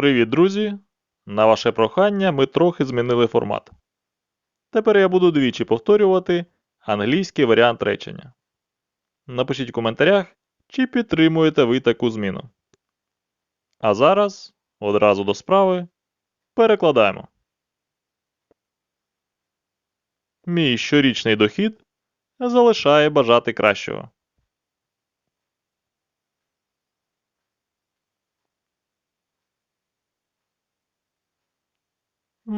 Привіт, друзі! На ваше прохання ми трохи змінили формат. Тепер я буду двічі повторювати англійський варіант речення. Напишіть в коментарях, чи підтримуєте ви таку зміну. А зараз, одразу до справи, перекладаємо. Мій щорічний дохід залишає бажати кращого.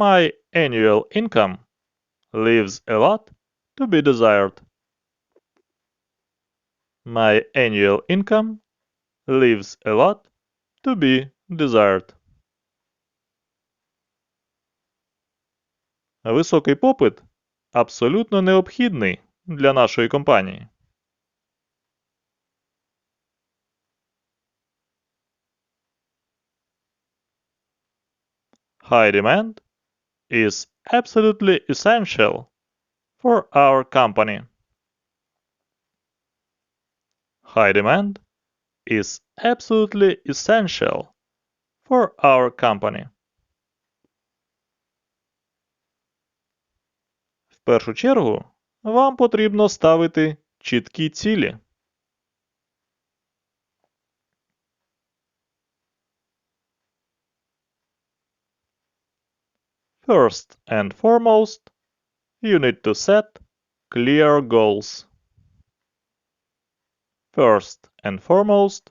My annual income leaves a lot to be desired. My annual income leaves a lot to be desired. Високий попит абсолютно необхідний для нашої компанії. High demand is absolutely essential for our company. High demand is absolutely essential for our company. В першу чергу вам потрібно ставити чіткі цілі. First and foremost, you need to set clear goals. First and foremost,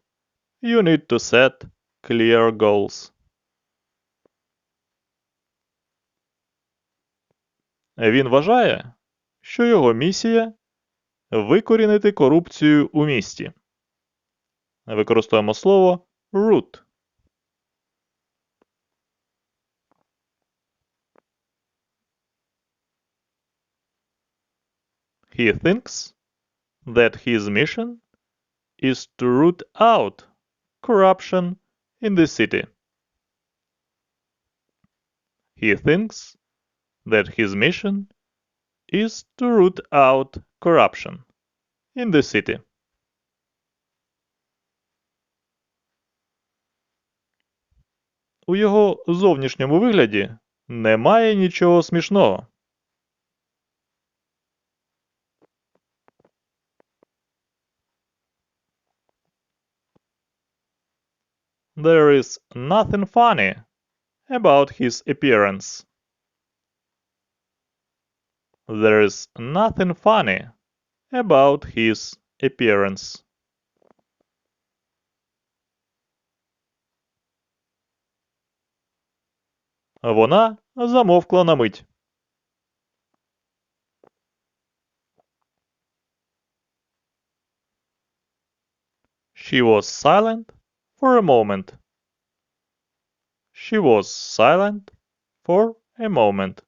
you need to set clear goals. Він вважає, що його місія викорінити корупцію у місті. Використовуємо слово root. He thinks that his mission is to root out corruption in the city. He thinks that his mission is to root out corruption in the city. У його зовнішньому вигляді немає нічого смішного. There is nothing funny about his appearance. There is nothing funny about his appearance. Вона замовкла на мить. She was silent for a moment. She was silent for a moment.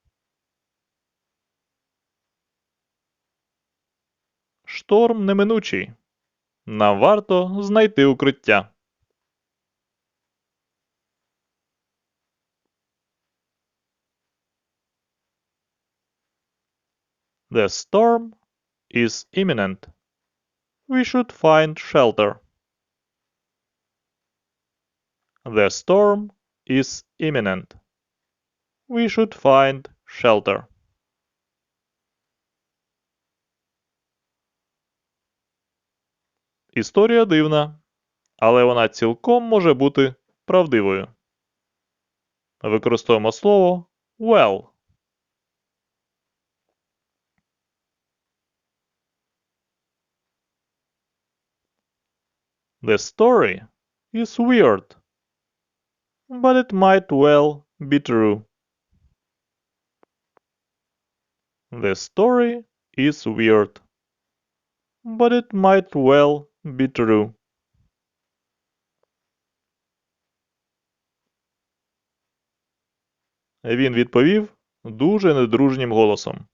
Шторм неминучий. Нам варто знайти укриття. The storm is imminent. We should find shelter. The storm is imminent. We should find shelter. Історія дивна, але вона цілком може бути правдивою. Використовуємо слово well. The story is weird, but it might well be true. The story is weird, but it might well be true. Він відповів дуже недружнім голосом.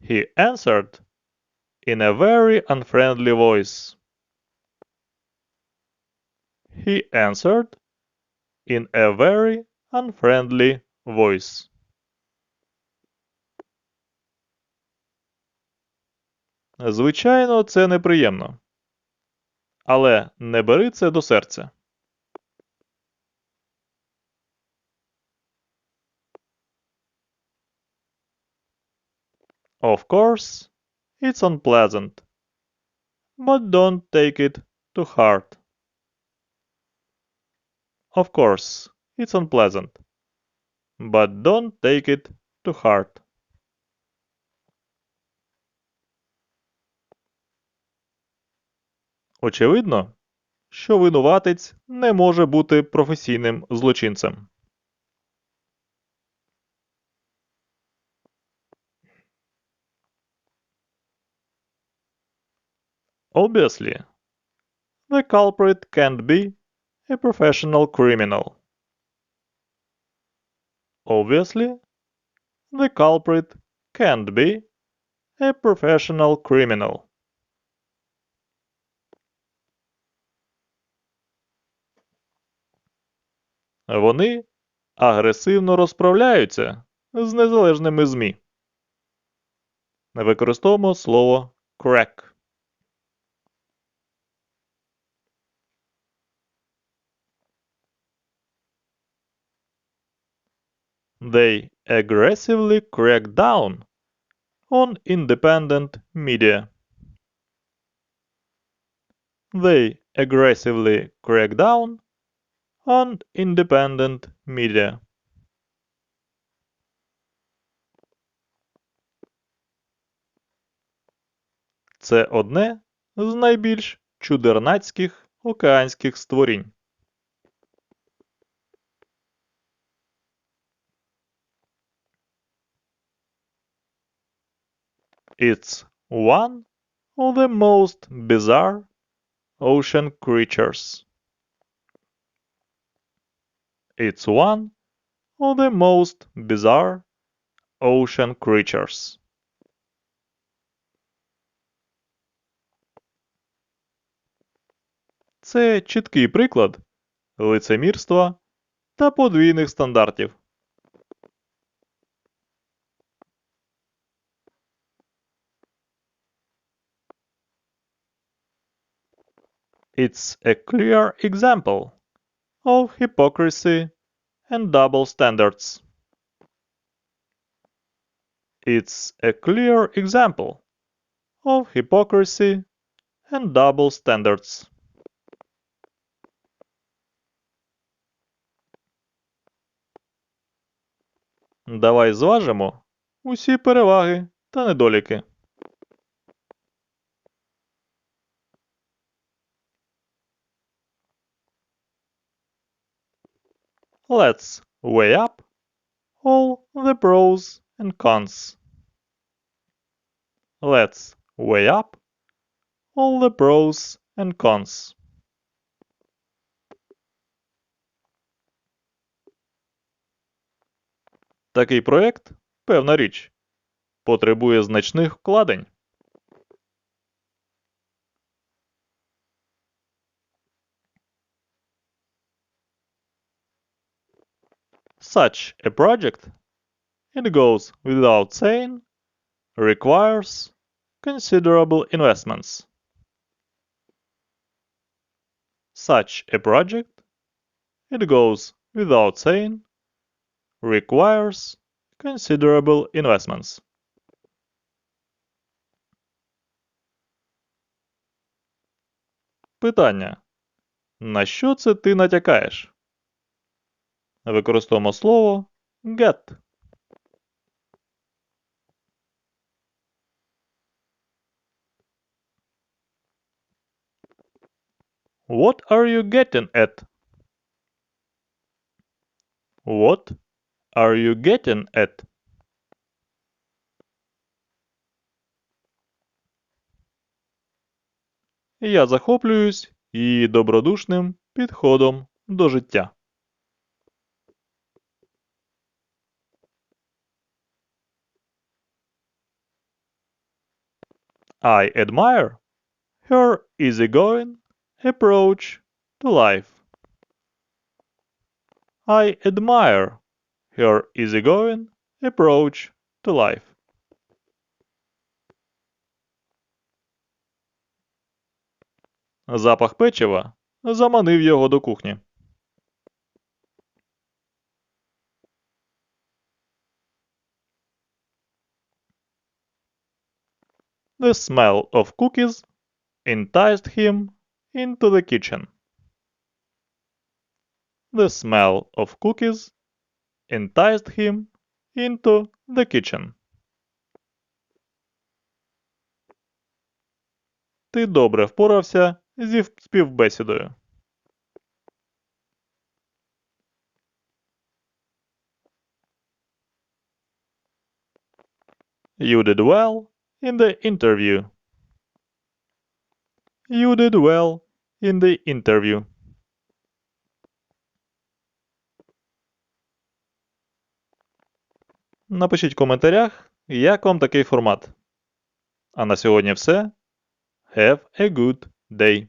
He answered in a very unfriendly voice. He answered in a very unfriendly voice. Звичайно, це неприємно. Але не бери це до серця. Of course, it's unpleasant. But don't take it to heart. Of course, it's unpleasant. But don't take it to heart. Очевидно, що винуватець не може бути професійним злочинцем. Obviously, the culprit can't be a professional criminal. Obviously, the culprit can't be a professional criminal. Вони агресивно розправляються з незалежними ЗМІ. Використовуємо слово crack. They aggressively crack down on independent media. They aggressively crack down on independent media. Це одне з найбільш чудернацьких океанських створінь. It's one of the most bizarre ocean creatures. It's one of the most bizarre ocean creatures. Це чіткий приклад лицемірства та подвійних стандартів. It's a clear example of hypocrisy and double standards. It's a clear example of hypocrisy and double standards. Давай зважимо усі переваги та недоліки. Let's weigh up all the pros and cons. Let's weigh up all the pros and cons. Такий проєкт, певна річ, потребує значних вкладень. Such a project, it goes without saying, requires considerable investments. Such a project, it goes without saying, requires considerable investments. Питання. На що це ти натякаєш? Використовуємо слово get. What are you getting at? What are you getting at? Я захоплююсь її добродушним підходом до життя. I admire her easygoing approach to life. I admire her easygoing approach to life. Запах печива заманив його до кухні. The smell of cookies enticed him into the kitchen. The smell of cookies enticed him into the kitchen. Ти добре впорався зі співбесідою. You did well in the interview. You did well in the interview. Напишіть в коментарях, як вам такий формат. А на сьогодні все. Have a good day.